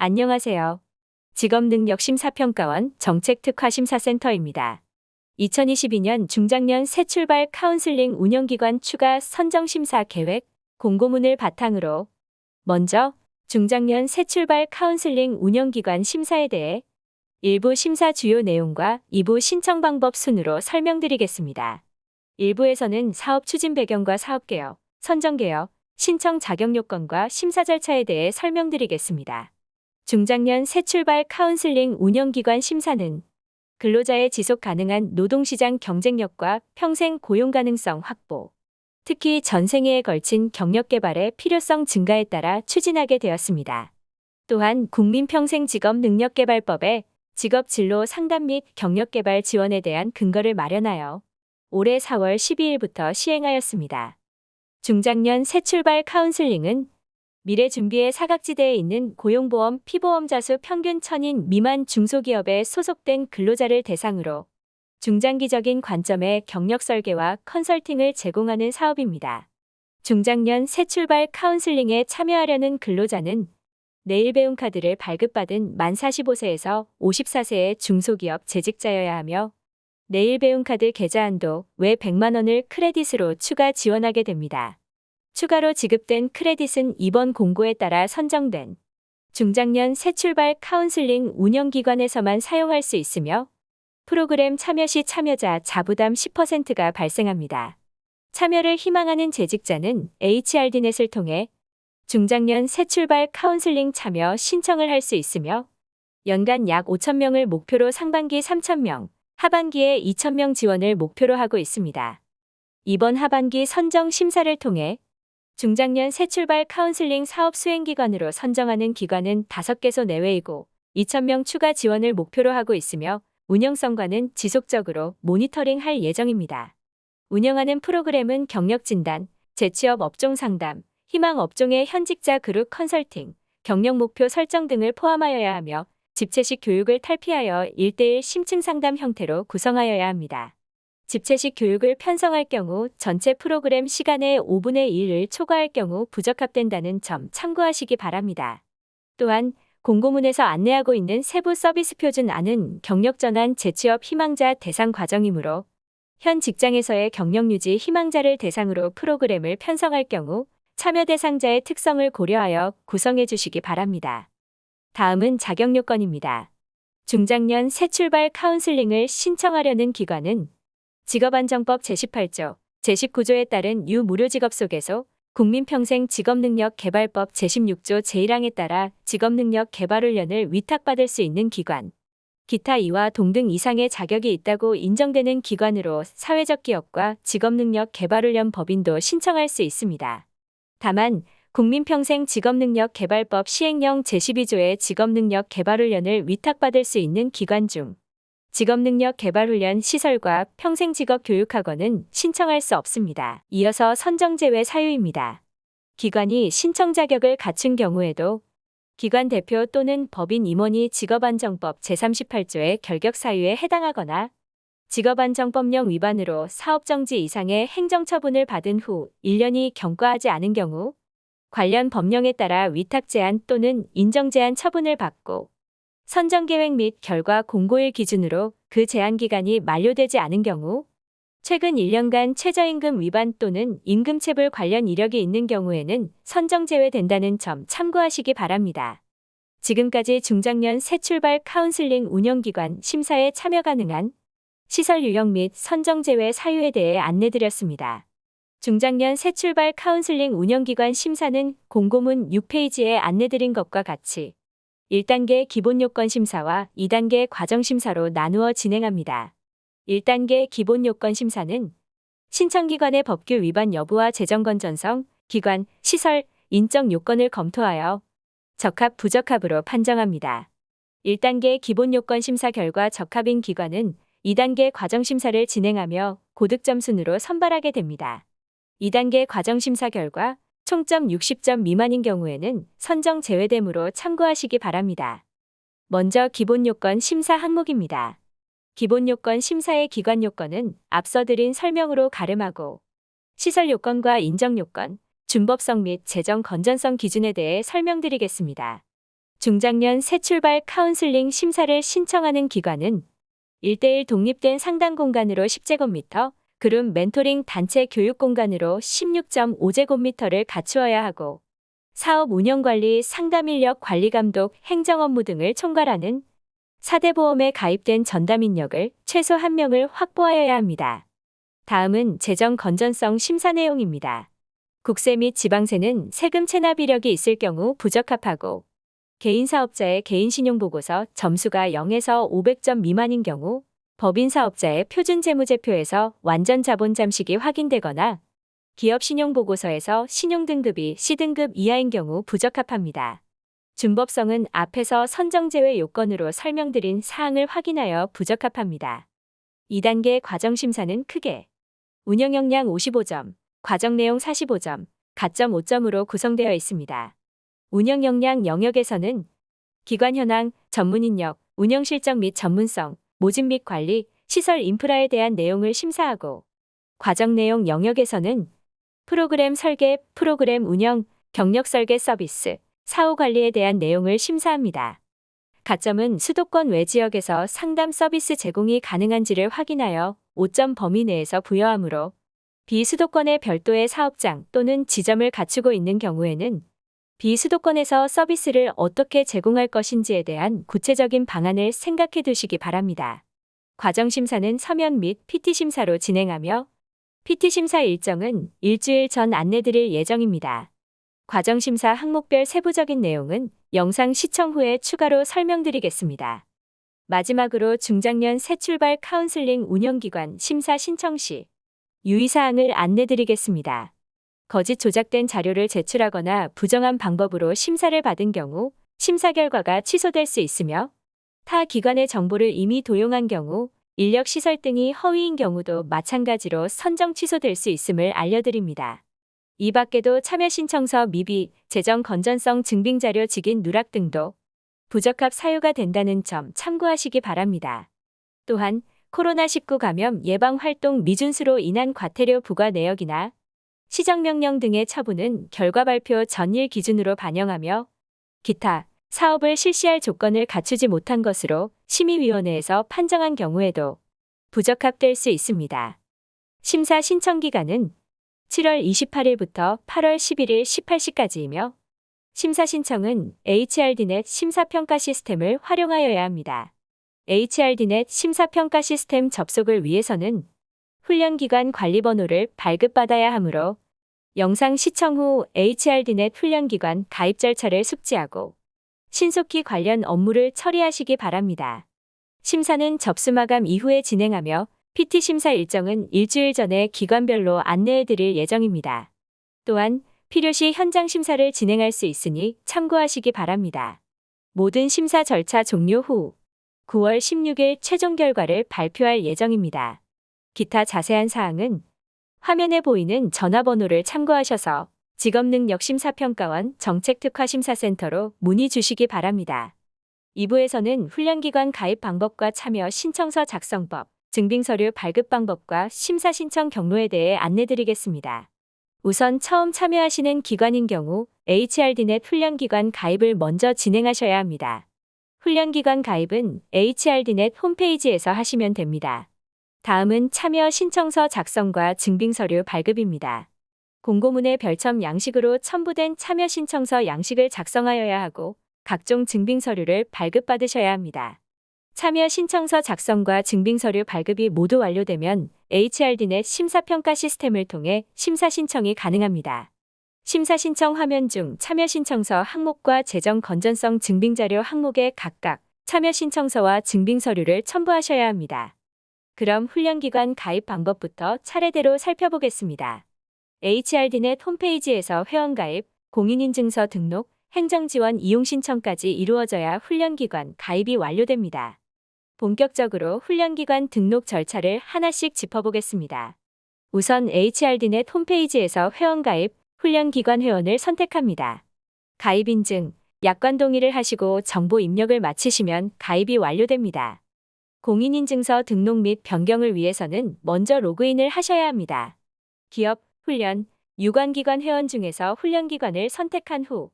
안녕하세요. 직업능력심사평가원 정책특화심사센터입니다. 2022년 중장년 새 출발 카운슬링 운영기관 추가 선정심사 계획 공고문을 바탕으로 먼저 중장년 새 출발 카운슬링 운영기관 심사에 대해 일부 심사 주요 내용과 2부 신청 방법 순으로 설명드리겠습니다. 1부에서는 사업 추진 배경과 사업 개혁, 선정 개혁, 신청 자격 요건과 심사 절차에 대해 설명드리겠습니다. 중장년 새 출발 카운슬링 운영기관 심사는 근로자의 지속 가능한 노동시장 경쟁력과 평생 고용 가능성 확보, 특히 전생애에 걸친 경력 개발의 필요성 증가에 따라 추진하게 되었습니다. 또한 국민평생직업능력개발법에 직업 진로 상담 및 경력 개발 지원에 대한 근거를 마련하여 올해 4월 12일부터 시행하였습니다. 중장년 새 출발 카운슬링은 미래 준비의 사각지대에 있는 고용보험 피보험자 수 평균 천인 미만 중소기업에 소속된 근로자를 대상으로 중장기적인 관점의 경력 설계와 컨설팅을 제공하는 사업입니다. 중장년 새 출발 카운슬링에 참여하려는 근로자는 내일 배움 카드를 발급받은 만 45세에서 54세의 중소기업 재직자여야 하며 내일 배움 카드 계좌 한도 외 100만 원을 크레딧으로 추가 지원하게 됩니다. 추가로 지급된 크레딧은 이번 공고에 따라 선정된 중장년 새 출발 카운슬링 운영기관에서만 사용할 수 있으며 프로그램 참여 시 참여자 자부담 10%가 발생합니다. 참여를 희망하는 재직자는 HRD넷을 통해 중장년 새 출발 카운슬링 참여 신청을 할 수 있으며 연간 약 5천명을 목표로 상반기 3천명, 하반기에 2천명 지원을 목표로 하고 있습니다. 이번 하반기 선정 심사를 통해 중장년 새 출발 카운슬링 사업 수행기관으로 선정하는 기관은 5개소 내외이고 2,000명 추가 지원을 목표로 하고 있으며 운영성과는 지속적으로 모니터링 할 예정입니다. 운영하는 프로그램은 경력 진단, 재취업 업종 상담, 희망 업종의 현직자 그룹 컨설팅, 경력 목표 설정 등을 포함하여야 하며 집체식 교육을 탈피하여 1대1 심층 상담 형태로 구성하여야 합니다. 집체식 교육을 편성할 경우 전체 프로그램 시간의 5분의 1을 초과할 경우 부적합된다는 점 참고하시기 바랍니다. 또한 공고문에서 안내하고 있는 세부 서비스 표준 안은 경력 전환 재취업 희망자 대상 과정이므로 현 직장에서의 경력 유지 희망자를 대상으로 프로그램을 편성할 경우 참여 대상자의 특성을 고려하여 구성해 주시기 바랍니다. 다음은 자격 요건입니다. 중장년 새 출발 카운슬링을 신청하려는 기관은 직업안정법 제18조, 제19조에 따른 유무료직업 속에서 국민평생직업능력개발법 제16조 제1항에 따라 직업능력개발훈련을 위탁받을 수 있는 기관, 기타 이와 동등 이상의 자격이 있다고 인정되는 기관으로 사회적 기업과 직업능력개발훈련 법인도 신청할 수 있습니다. 다만 국민평생직업능력개발법 시행령 제12조의 직업능력개발훈련을 위탁받을 수 있는 기관 중 직업능력개발훈련 시설과 평생직업교육학원은 신청할 수 없습니다. 이어서 선정제외 사유입니다. 기관이 신청 자격을 갖춘 경우에도 기관 대표 또는 법인 임원이 직업안정법 제38조의 결격 사유에 해당하거나 직업안정법령 위반으로 사업정지 이상의 행정처분을 받은 후 1년이 경과하지 않은 경우 관련 법령에 따라 위탁 제한 또는 인정 제한 처분을 받고 선정 계획 및 결과 공고일 기준으로 그 제한 기간이 만료되지 않은 경우 최근 1년간 최저임금 위반 또는 임금체불 관련 이력이 있는 경우에는 선정 제외된다는 점 참고하시기 바랍니다. 지금까지 중장년 새 출발 카운슬링 운영기관 심사에 참여 가능한 시설 유형 및 선정 제외 사유에 대해 안내드렸습니다. 중장년 새 출발 카운슬링 운영기관 심사는 공고문 6페이지에 안내드린 것과 같이 1단계 기본 요건 심사와 2단계 과정 심사로 나누어 진행합니다. 1단계 기본 요건 심사는 신청기관의 법규 위반 여부와 재정 건 전성, 기관, 시설, 인적 요건을 검토하여 적합, 부적합으로 판정합니다. 1단계 기본 요건 심사 결과 적합인 기관은 2단계 과정 심사를 진행하며 고득점 순으로 선발하게 됩니다. 2단계 과정 심사 결과 총점 60점 미만인 경우에는 선정 제외되므로 참고하시기 바랍니다. 먼저 기본 요건 심사 항목입니다. 기본 요건 심사의 기관 요건은 앞서 드린 설명으로 가름하고 시설 요건과 인정 요건, 준법성 및 재정 건전성 기준에 대해 설명드리겠습니다. 중장년 새 출발 카운슬링 심사를 신청하는 기관은 1대1 독립된 상담 공간으로 10제곱미터, 그룹 멘토링 단체 교육 공간으로 16.5제곱미터를 갖추어야 하고 사업 운영 관리, 상담 인력 관리 감독, 행정 업무 등을 총괄하는 4대 보험에 가입된 전담 인력을 최소 1명을 확보하여야 합니다. 다음은 재정 건전성 심사 내용입니다. 국세 및 지방세는 세금 체납 이력이 있을 경우 부적합하고 개인 사업자의 개인 신용 보고서 점수가 0에서 500점 미만인 경우 법인 사업자의 표준 재무제표에서 완전 자본 잠식이 확인되거나 기업 신용 보고서에서 신용 등급이 C등급 이하인 경우 부적합합니다. 준법성은 앞에서 선정 제외 요건으로 설명드린 사항을 확인하여 부적합합니다. 2단계 과정 심사는 크게 운영 역량 55점, 과정 내용 45점, 가점 5점으로 구성되어 있습니다. 운영 역량 영역에서는 기관 현황, 전문 인력, 운영 실적 및 전문성, 모집 및 관리, 시설 인프라에 대한 내용을 심사하고 과정 내용 영역에서는 프로그램 설계, 프로그램 운영, 경력 설계 서비스, 사후 관리에 대한 내용을 심사합니다. 가점은 수도권 외 지역에서 상담 서비스 제공이 가능한지를 확인하여 5점 범위 내에서 부여하므로 비수도권의 별도의 사업장 또는 지점을 갖추고 있는 경우에는 비수도권에서 서비스를 어떻게 제공할 것인지에 대한 구체적인 방안을 생각해 두시기 바랍니다. 과정심사는 서면 및 PT심사로 진행하며 PT심사 일정은 일주일 전 안내드릴 예정입니다. 과정심사 항목별 세부적인 내용은 영상 시청 후에 추가로 설명드리겠습니다. 마지막으로 중장년 새 출발 카운슬링 운영기관 심사 신청 시 유의사항을 안내드리겠습니다. 거짓 조작된 자료를 제출하거나 부정한 방법으로 심사를 받은 경우 심사 결과가 취소될 수 있으며 타 기관의 정보를 이미 도용한 경우 인력 시설 등이 허위인 경우도 마찬가지로 선정 취소될 수 있음을 알려드립니다. 이 밖에도 참여 신청서 미비, 재정 건전성 증빙 자료 직인 누락 등도 부적합 사유가 된다는 점 참고하시기 바랍니다. 또한 코로나19 감염 예방 활동 미준수로 인한 과태료 부과 내역이나 시정명령 등의 처분은 결과 발표 전일 기준으로 반영하며 기타 사업을 실시할 조건을 갖추지 못한 것으로 심의위원회에서 판정한 경우에도 부적합될 수 있습니다. 심사 신청 기간은 7월 28일부터 8월 11일 18시까지이며 심사 신청은 HRDnet 심사평가 시스템을 활용하여야 합니다. HRDnet 심사평가 시스템 접속을 위해서는 훈련기관 관리번호를 발급받아야 하므로 영상 시청 후 HRDnet 훈련기관 가입 절차를 숙지하고 신속히 관련 업무를 처리하시기 바랍니다. 심사는 접수 마감 이후에 진행하며 PT 심사 일정은 일주일 전에 기관별로 안내해 드릴 예정입니다. 또한 필요시 현장 심사를 진행할 수 있으니 참고하시기 바랍니다. 모든 심사 절차 종료 후 9월 16일 최종 결과를 발표할 예정입니다. 기타 자세한 사항은 화면에 보이는 전화번호를 참고하셔서 직업능력심사평가원 정책특화심사센터로 문의 주시기 바랍니다. 2부에서는 훈련기관 가입 방법과 참여 신청서 작성법, 증빙서류 발급 방법과 심사 신청 경로에 대해 안내드리겠습니다. 우선 처음 참여하시는 기관인 경우 HRDnet 훈련기관 가입을 먼저 진행하셔야 합니다. 훈련기관 가입은 HRDnet 홈페이지에서 하시면 됩니다. 다음은 참여 신청서 작성과 증빙서류 발급입니다. 공고문의 별첨 양식으로 첨부된 참여 신청서 양식을 작성하여야 하고 각종 증빙서류를 발급받으셔야 합니다. 참여 신청서 작성과 증빙서류 발급이 모두 완료되면 HRDnet 심사평가 시스템을 통해 심사 신청이 가능합니다. 심사 신청 화면 중 참여 신청서 항목과 재정 건전성 증빙자료 항목에 각각 참여 신청서와 증빙서류를 첨부하셔야 합니다. 그럼 훈련기관 가입 방법부터 차례대로 살펴보겠습니다. HRDnet 홈페이지에서 회원가입, 공인인증서 등록, 행정지원 이용 신청까지 이루어져야 훈련기관 가입이 완료됩니다. 본격적으로 훈련기관 등록 절차를 하나씩 짚어보겠습니다. 우선 HRDnet 홈페이지에서 회원가입, 훈련기관 회원을 선택합니다. 가입 인증, 약관 동의를 하시고 정보 입력을 마치시면 가입이 완료됩니다. 공인인증서 등록 및 변경을 위해서는 먼저 로그인을 하셔야 합니다. 기업, 훈련, 유관기관 회원 중에서 훈련기관을 선택한 후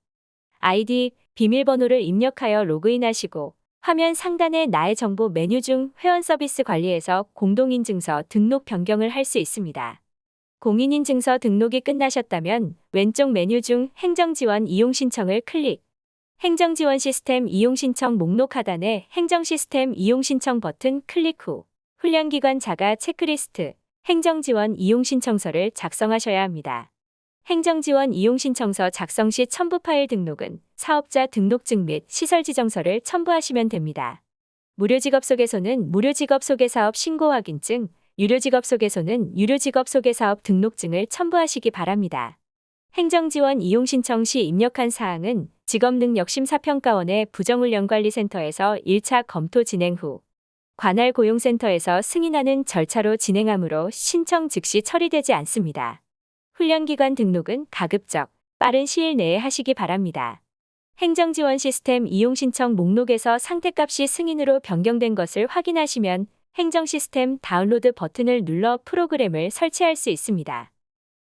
아이디, 비밀번호를 입력하여 로그인하시고 화면 상단의 나의 정보 메뉴 중 회원 서비스 관리에서 공동인증서 등록 변경을 할 수 있습니다. 공인인증서 등록이 끝나셨다면 왼쪽 메뉴 중 행정지원 이용 신청을 클릭. 행정지원 시스템 이용 신청 목록 하단에 행정 시스템 이용 신청 버튼 클릭 후 훈련기관 자가 체크리스트 행정지원 이용 신청서를 작성하셔야 합니다. 행정지원 이용 신청서 작성 시 첨부 파일 등록은 사업자 등록증 및 시설 지정서를 첨부하시면 됩니다. 무료직업 소개서는 무료직업 소개사업 신고 확인증, 유료직업 소개서는 유료직업 소개사업 등록증을 첨부하시기 바랍니다. 행정지원 이용 신청 시 입력한 사항은 직업능력심사평가원의 부정훈련관리센터에서 1차 검토 진행 후 관할 고용센터에서 승인하는 절차로 진행하므로 신청 즉시 처리되지 않습니다. 훈련기관 등록은 가급적 빠른 시일 내에 하시기 바랍니다. 행정지원 시스템 이용 신청 목록에서 상태값이 승인으로 변경된 것을 확인하시면 행정 시스템 다운로드 버튼을 눌러 프로그램을 설치할 수 있습니다.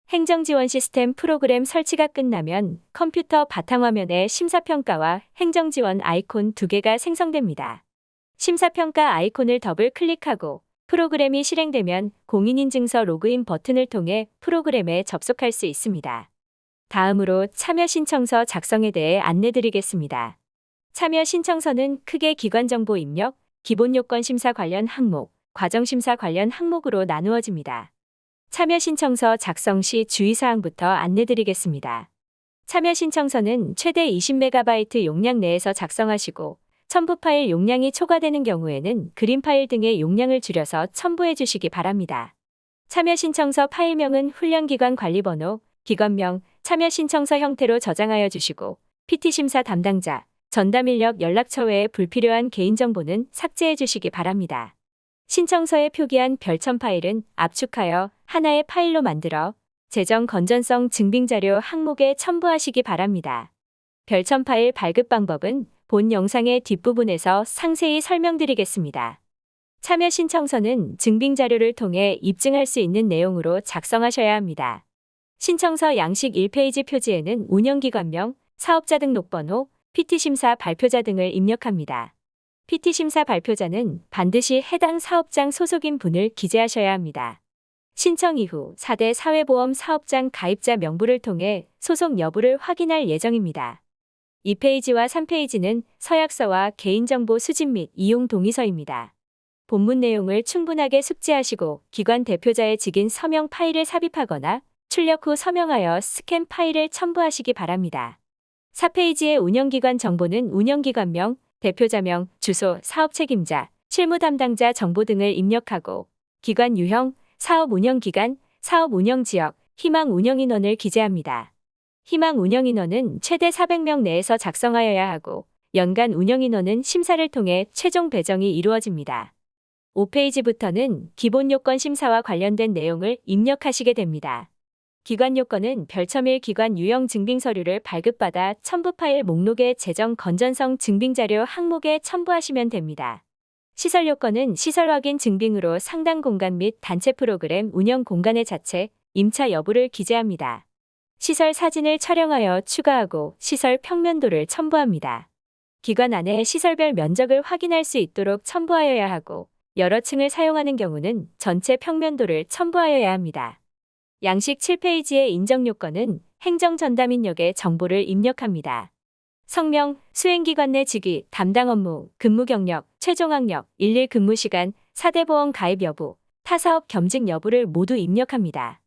행정지원 시스템 프로그램 설치가 끝나면 컴퓨터 바탕화면에 심사평가와 행정지원 아이콘 두 개가 생성됩니다. 심사평가 아이콘을 더블 클릭하고 프로그램이 실행되면 공인인증서 로그인 버튼을 통해 프로그램에 접속할 수 있습니다. 다음으로 참여 신청서 작성에 대해 안내드리겠습니다. 참여 신청서는 크게 기관 정보 입력, 기본 요건 심사 관련 항목, 과정 심사 관련 항목으로 나누어집니다. 참여 신청서 작성 시 주의사항부터 안내드리겠습니다. 참여 신청서는 최대 20MB 용량 내에서 작성하시고 첨부 파일 용량이 초과되는 경우에는 그림 파일 등의 용량을 줄여서 첨부해 주시기 바랍니다. 참여 신청서 파일명은 훈련기관 관리번호, 기관명, 참여 신청서 형태로 저장하여 주시고 PT 심사 담당자, 전담 인력 연락처 외에 불필요한 개인정보는 삭제해 주시기 바랍니다. 신청서에 표기한 별첨 파일은 압축하여 하나의 파일로 만들어 재정 건전성 증빙 자료 항목에 첨부하시기 바랍니다. 별첨 파일 발급 방법은 본 영상의 뒷부분에서 상세히 설명드리겠습니다. 참여 신청서는 증빙 자료를 통해 입증할 수 있는 내용으로 작성하셔야 합니다. 신청서 양식 1페이지 표지에는 운영기관명, 사업자 등록번호, PT심사 발표자 등을 입력합니다. PT심사 발표자는 반드시 해당 사업장 소속인 분을 기재하셔야 합니다. 신청 이후 4대 사회보험 사업장 가입자 명부를 통해 소속 여부를 확인할 예정입니다. 2페이지와 3페이지는 서약서와 개인정보 수집 및 이용 동의서입니다. 본문 내용을 충분하게 숙지하시고 기관 대표자의 직인 서명 파일을 삽입하거나 출력 후 서명하여 스캔 파일을 첨부하시기 바랍니다. 4페이지의 운영기관 정보는 운영기관명, 대표자명, 주소, 사업 책임자, 실무 담당자 정보 등을 입력하고 기관 유형, 사업 운영 기간, 사업 운영 지역, 희망 운영 인원을 기재합니다. 희망 운영 인원은 최대 400명 내에서 작성하여야 하고 연간 운영 인원은 심사를 통해 최종 배정이 이루어집니다. 5페이지부터는 기본 요건 심사와 관련된 내용을 입력하시게 됩니다. 기관 요건은 별첨일 기관 유형 증빙 서류를 발급받아 첨부 파일 목록의 재정 건전성 증빙 자료 항목에 첨부하시면 됩니다. 시설 요건은 시설 확인 증빙으로 상당 공간 및 단체 프로그램 운영 공간의 자체, 임차 여부를 기재합니다. 시설 사진을 촬영하여 추가하고 시설 평면도를 첨부합니다. 기관 안에 시설별 면적을 확인할 수 있도록 첨부하여야 하고 여러 층을 사용하는 경우는 전체 평면도를 첨부하여야 합니다. 양식 7페이지의 인정 요건은 행정 전담인력의 정보를 입력합니다. 성명, 수행기관 내 직위, 담당 업무, 근무 경력, 최종 학력, 일일 근무 시간, 사대보험 가입 여부, 타사업 겸직 여부를 모두 입력합니다.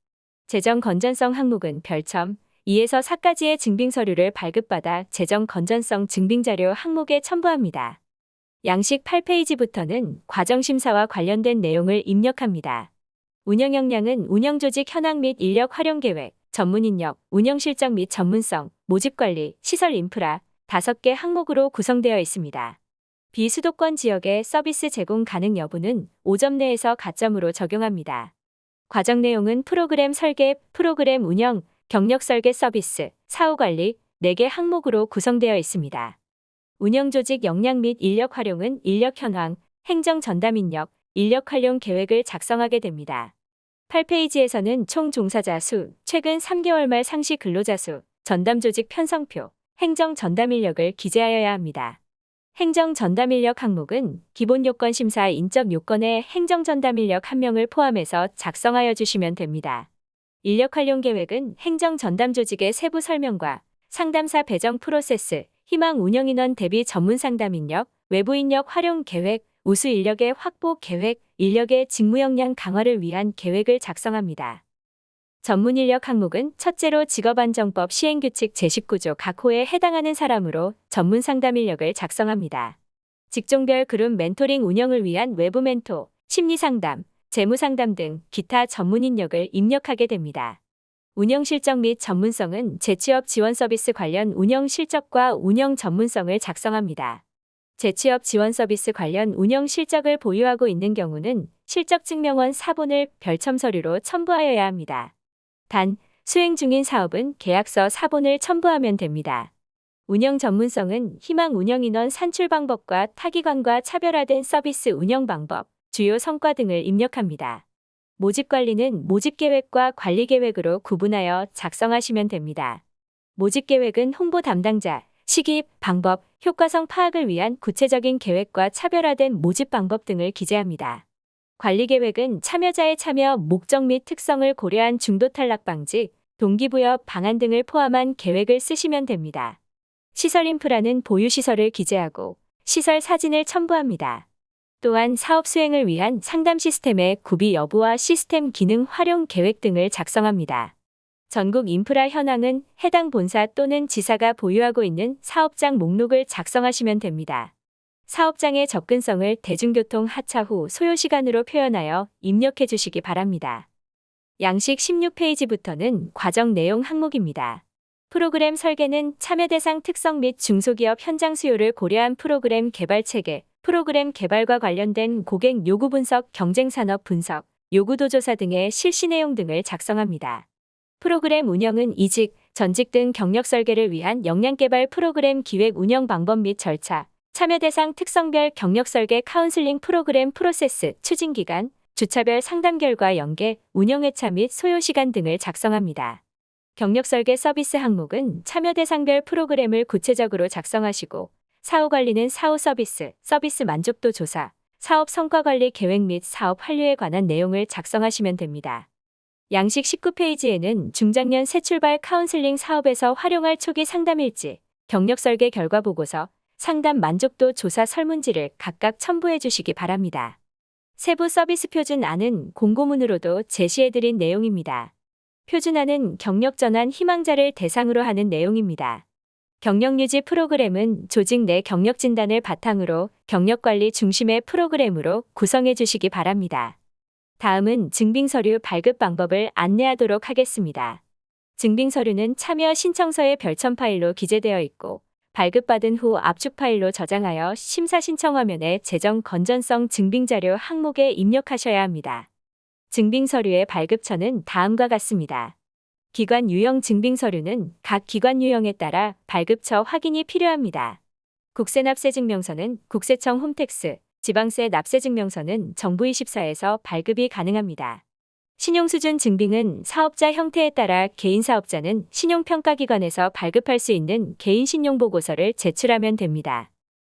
재정 건전성 항목은 별첨, 2에서 4까지의 증빙 서류를 발급받아 재정 건전성 증빙 자료 항목에 첨부합니다. 양식 8페이지부터는 과정 심사와 관련된 내용을 입력합니다. 운영 역량은 운영 조직 현황 및 인력 활용 계획, 전문 인력, 운영 실적 및 전문성, 모집 관리, 시설 인프라 5개 항목으로 구성되어 있습니다. 비수도권 지역의 서비스 제공 가능 여부는 5점 내에서 가점으로 적용합니다. 과정 내용은 프로그램 설계, 프로그램 운영, 경력 설계 서비스, 사후 관리 4개 항목으로 구성되어 있습니다. 운영 조직 역량 및 인력 활용은 인력 현황, 행정 전담 인력, 인력 활용 계획을 작성하게 됩니다. 8페이지에서는 총 종사자 수, 최근 3개월 말 상시 근로자 수, 전담 조직 편성표, 행정 전담 인력을 기재하여야 합니다. 행정 전담 인력 항목은 기본 요건 심사 인적 요건에 행정 전담 인력 1명을 포함해서 작성하여 주시면 됩니다. 인력 활용 계획은 행정 전담 조직의 세부 설명과 상담사 배정 프로세스, 희망 운영 인원 대비 전문 상담 인력, 외부 인력 활용 계획, 우수 인력의 확보 계획, 인력의 직무 역량 강화를 위한 계획을 작성합니다. 전문 인력 항목은 첫째로 직업안정법 시행규칙 제19조 각 호에 해당하는 사람으로 전문 상담 인력을 작성합니다. 직종별 그룹 멘토링 운영을 위한 외부 멘토, 심리 상담, 재무 상담 등 기타 전문 인력을 입력하게 됩니다. 운영 실적 및 전문성은 재취업 지원 서비스 관련 운영 실적과 운영 전문성을 작성합니다. 재취업 지원 서비스 관련 운영 실적을 보유하고 있는 경우는 실적 증명원 사본을 별첨 서류로 첨부하여야 합니다. 단, 수행 중인 사업은 계약서 사본을 첨부하면 됩니다. 운영 전문성은 희망 운영 인원 산출 방법과 타기관과 차별화된 서비스 운영 방법, 주요 성과 등을 입력합니다. 모집 관리는 모집 계획과 관리 계획으로 구분하여 작성하시면 됩니다. 모집 계획은 홍보 담당자, 시기, 방법, 효과성 파악을 위한 구체적인 계획과 차별화된 모집 방법 등을 기재합니다. 관리 계획은 참여자의 참여 목적 및 특성을 고려한 중도 탈락 방지, 동기부여 방안 등을 포함한 계획을 쓰시면 됩니다. 시설 인프라는 보유 시설을 기재하고 시설 사진을 첨부합니다. 또한 사업 수행을 위한 상담 시스템의 구비 여부와 시스템 기능 활용 계획 등을 작성합니다. 전국 인프라 현황은 해당 본사 또는 지사가 보유하고 있는 사업장 목록을 작성하시면 됩니다. 사업장의 접근성을 대중교통 하차 후 소요 시간으로 표현하여 입력해 주시기 바랍니다. 양식 16페이지부터는 과정 내용 항목입니다. 프로그램 설계는 참여 대상 특성 및 중소기업 현장 수요를 고려한 프로그램 개발 체계, 프로그램 개발과 관련된 고객 요구 분석, 경쟁 산업 분석, 요구도 조사 등의 실시 내용 등을 작성합니다. 프로그램 운영은 이직, 전직 등 경력 설계를 위한 역량 개발 프로그램 기획 운영 방법 및 절차, 참여 대상 특성별 경력 설계 카운슬링 프로그램 프로세스, 추진 기간, 주차별 상담 결과 연계, 운영 회차 및 소요 시간 등을 작성합니다. 경력 설계 서비스 항목은 참여 대상별 프로그램을 구체적으로 작성하시고 사후 관리는 사후 서비스, 서비스 만족도 조사, 사업 성과 관리 계획 및 사업 완료에 관한 내용을 작성하시면 됩니다. 양식 19페이지에는 중장년 새 출발 카운슬링 사업에서 활용할 초기 상담 일지, 경력 설계 결과 보고서, 상담 만족도 조사 설문지를 각각 첨부해 주시기 바랍니다. 세부 서비스 표준안은 공고문으로도 제시해드린 내용입니다. 표준안은 경력 전환 희망자를 대상으로 하는 내용입니다. 경력 유지 프로그램은 조직 내 경력 진단을 바탕으로 경력 관리 중심의 프로그램으로 구성해 주시기 바랍니다. 다음은 증빙 서류 발급 방법을 안내하도록 하겠습니다. 증빙 서류는 참여 신청서의 별첨 파일로 기재되어 있고 발급받은 후 압축 파일로 저장하여 심사 신청 화면에 재정 건전성 증빙 자료 항목에 입력하셔야 합니다. 증빙 서류의 발급처는 다음과 같습니다. 기관 유형 증빙 서류는 각 기관 유형에 따라 발급처 확인이 필요합니다. 국세 납세 증명서는 국세청 홈택스, 지방세 납세 증명서는 정부 24에서 발급이 가능합니다. 신용수준 증빙은 사업자 형태에 따라 개인 사업자는 신용평가기관에서 발급할 수 있는 개인 신용보고서를 제출하면 됩니다.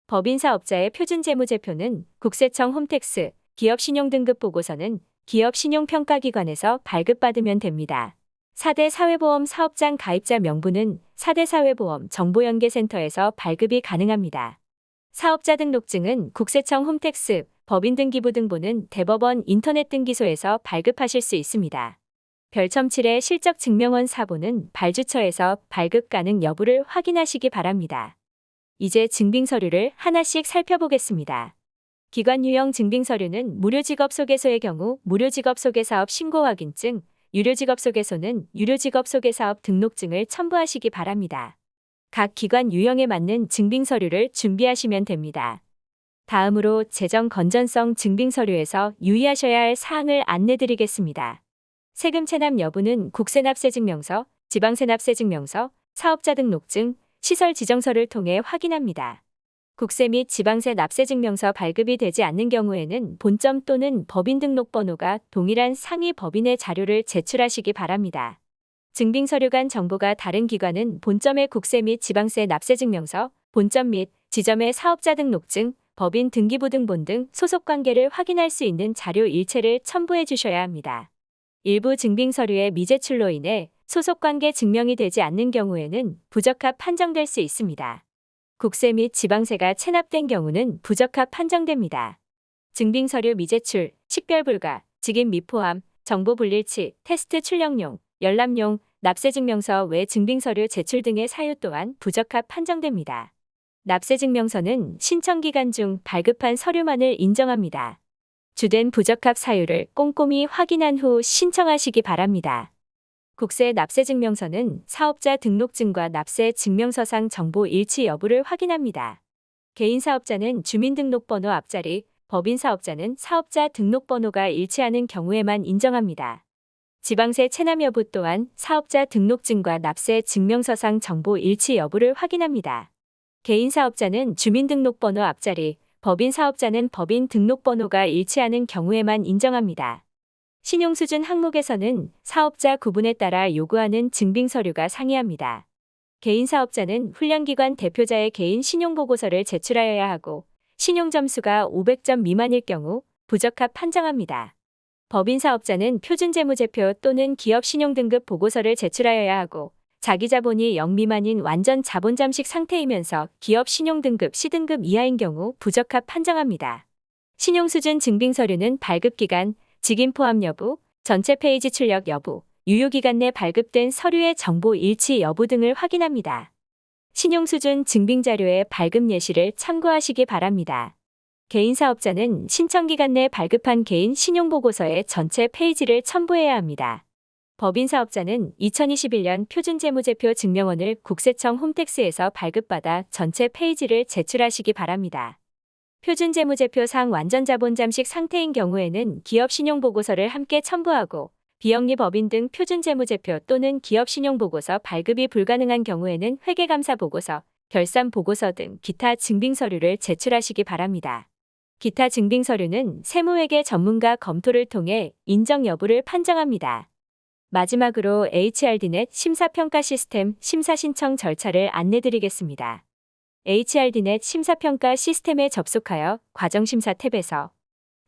법인 사업자의 표준재무제표는 국세청 홈택스, 기업신용등급보고서는 기업신용평가기관에서 발급받으면 됩니다. 4대 사회보험 사업장 가입자 명부는 4대 사회보험 정보연계센터에서 발급이 가능합니다. 사업자 등록증은 국세청 홈택스, 법인등기부 등본은 대법원 인터넷 등기소에서 발급하실 수 있습니다. 별첨 7의 실적 증명원 사본은 발주처에서 발급 가능 여부를 확인하시기 바랍니다. 이제 증빙 서류를 하나씩 살펴보겠습니다. 기관 유형 증빙 서류는 무료 직업 소개소의 경우 무료 직업 소개 사업 신고 확인증, 유료 직업 소개소는 유료 직업 소개 사업 등록증을 첨부하시기 바랍니다. 각 기관 유형에 맞는 증빙 서류를 준비하시면 됩니다. 다음으로 재정 건전성 증빙 서류에서 유의하셔야 할 사항을 안내드리겠습니다. 세금 체납 여부는 국세납세증명서, 지방세납세증명서, 사업자 등록증, 시설 지정서를 통해 확인합니다. 국세 및 지방세 납세증명서 발급이 되지 않는 경우에는 본점 또는 법인 등록번호가 동일한 상위 법인의 자료를 제출하시기 바랍니다. 증빙 서류 간 정보가 다른 기관은 본점의 국세 및 지방세 납세 증명서, 본점 및 지점의 사업자 등록증, 법인 등기부 등본 등 소속 관계를 확인할 수 있는 자료 일체를 첨부해 주셔야 합니다. 일부 증빙 서류의 미제출로 인해 소속 관계 증명이 되지 않는 경우에는 부적합 판정될 수 있습니다. 국세 및 지방세가 체납된 경우는 부적합 판정됩니다. 증빙 서류 미제출, 식별 불가, 직인 미포함, 정보 불일치, 테스트 출력용, 열람용, 납세증명서 외 증빙서류 제출 등의 사유 또한 부적합 판정됩니다. 납세증명서는 신청기간 중 발급한 서류만을 인정합니다. 주된 부적합 사유를 꼼꼼히 확인한 후 신청하시기 바랍니다. 국세 납세증명서는 사업자 등록증과 납세 증명서상 정보 일치 여부를 확인합니다. 개인 사업자는 주민등록번호 앞자리, 법인 사업자는 사업자 등록번호가 일치하는 경우에만 인정합니다. 지방세 체납 여부 또한 사업자 등록증과 납세 증명서상 정보 일치 여부를 확인합니다. 개인 사업자는 주민등록번호 앞자리, 법인 사업자는 법인 등록번호가 일치하는 경우에만 인정합니다. 신용수준 항목에서는 사업자 구분에 따라 요구하는 증빙서류가 상이합니다. 개인 사업자는 훈련기관 대표자의 개인 신용보고서를 제출하여야 하고 신용점수가 500점 미만일 경우 부적합 판정합니다. 법인 사업자는 표준재무제표 또는 기업 신용등급 보고서를 제출하여야 하고 자기 자본이 0 미만인 완전 자본 잠식 상태이면서 기업 신용등급 C등급 이하인 경우 부적합 판정합니다. 신용수준 증빙 서류는 발급기간, 직인 포함 여부, 전체 페이지 출력 여부, 유효기간 내 발급된 서류의 정보 일치 여부 등을 확인합니다. 신용수준 증빙 자료의 발급 예시를 참고하시기 바랍니다. 개인 사업자는 신청 기간 내 발급한 개인 신용보고서의 전체 페이지를 첨부해야 합니다. 법인 사업자는 2021년 표준재무제표 증명원을 국세청 홈택스에서 발급받아 전체 페이지를 제출하시기 바랍니다. 표준재무제표상 완전자본 잠식 상태인 경우에는 기업 신용보고서를 함께 첨부하고 비영리 법인 등 표준재무제표 또는 기업 신용보고서 발급이 불가능한 경우에는 회계감사 보고서, 결산 보고서 등 기타 증빙 서류를 제출하시기 바랍니다. 기타 증빙 서류는 세무회계 전문가 검토를 통해 인정 여부를 판정합니다. 마지막으로 HRD넷 심사평가 시스템 심사 신청 절차를 안내드리겠습니다. HRD넷 심사평가 시스템에 접속하여 과정심사 탭에서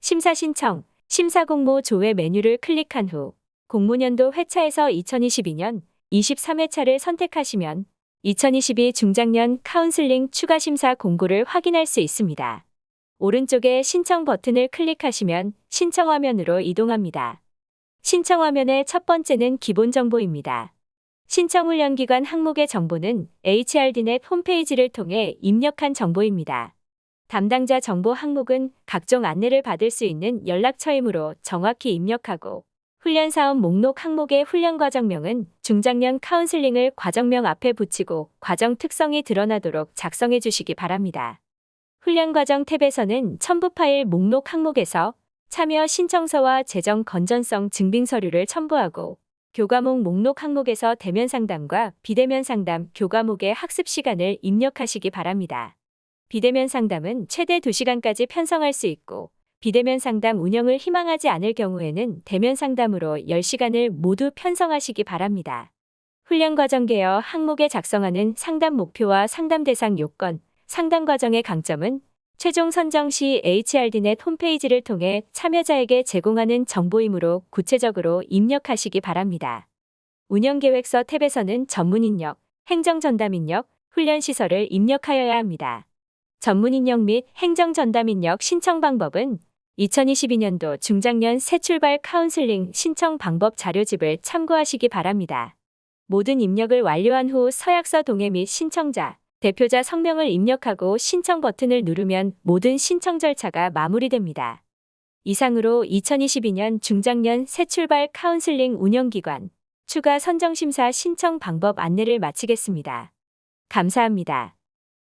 심사 신청, 심사 공모 조회 메뉴를 클릭한 후 공모년도 회차에서 2022년 23회차를 선택하시면 2022 중장년 카운슬링 추가 심사 공고를 확인할 수 있습니다. 오른쪽에 신청 버튼을 클릭하시면 신청 화면으로 이동합니다. 신청 화면의 첫 번째는 기본 정보입니다. 신청 훈련 기관 항목의 정보는 HRD넷 홈페이지를 통해 입력한 정보입니다. 담당자 정보 항목은 각종 안내를 받을 수 있는 연락처이므로 정확히 입력하고 훈련 사업 목록 항목의 훈련 과정명은 중장년 카운슬링을 과정명 앞에 붙이고 과정 특성이 드러나도록 작성해 주시기 바랍니다. 훈련 과정 탭에서는 첨부 파일 목록 항목에서 참여 신청서와 재정 건전성 증빙 서류를 첨부하고 교과목 목록 항목에서 대면 상담과 비대면 상담 교과목의 학습 시간을 입력하시기 바랍니다. 비대면 상담은 최대 2시간까지 편성할 수 있고 비대면 상담 운영을 희망하지 않을 경우에는 대면 상담으로 10시간을 모두 편성하시기 바랍니다. 훈련 과정 개요 항목에 작성하는 상담 목표와 상담 대상 요건, 상담 과정의 강점은 최종 선정 시 HRD넷 홈페이지를 통해 참여자에게 제공하는 정보이므로 구체적으로 입력하시기 바랍니다. 운영계획서 탭에서는 전문 인력, 행정 전담 인력, 훈련 시설을 입력하여야 합니다. 전문 인력 및 행정 전담 인력 신청 방법은 2022년도 중장년 새 출발 카운슬링 신청 방법 자료집을 참고하시기 바랍니다. 모든 입력을 완료한 후 서약서 동의 및 신청자, 대표자 성명을 입력하고 신청 버튼을 누르면 모든 신청 절차가 마무리됩니다. 이상으로 2022년 중장년 새 출발 카운슬링 운영기관 추가 선정심사 신청 방법 안내를 마치겠습니다. 감사합니다.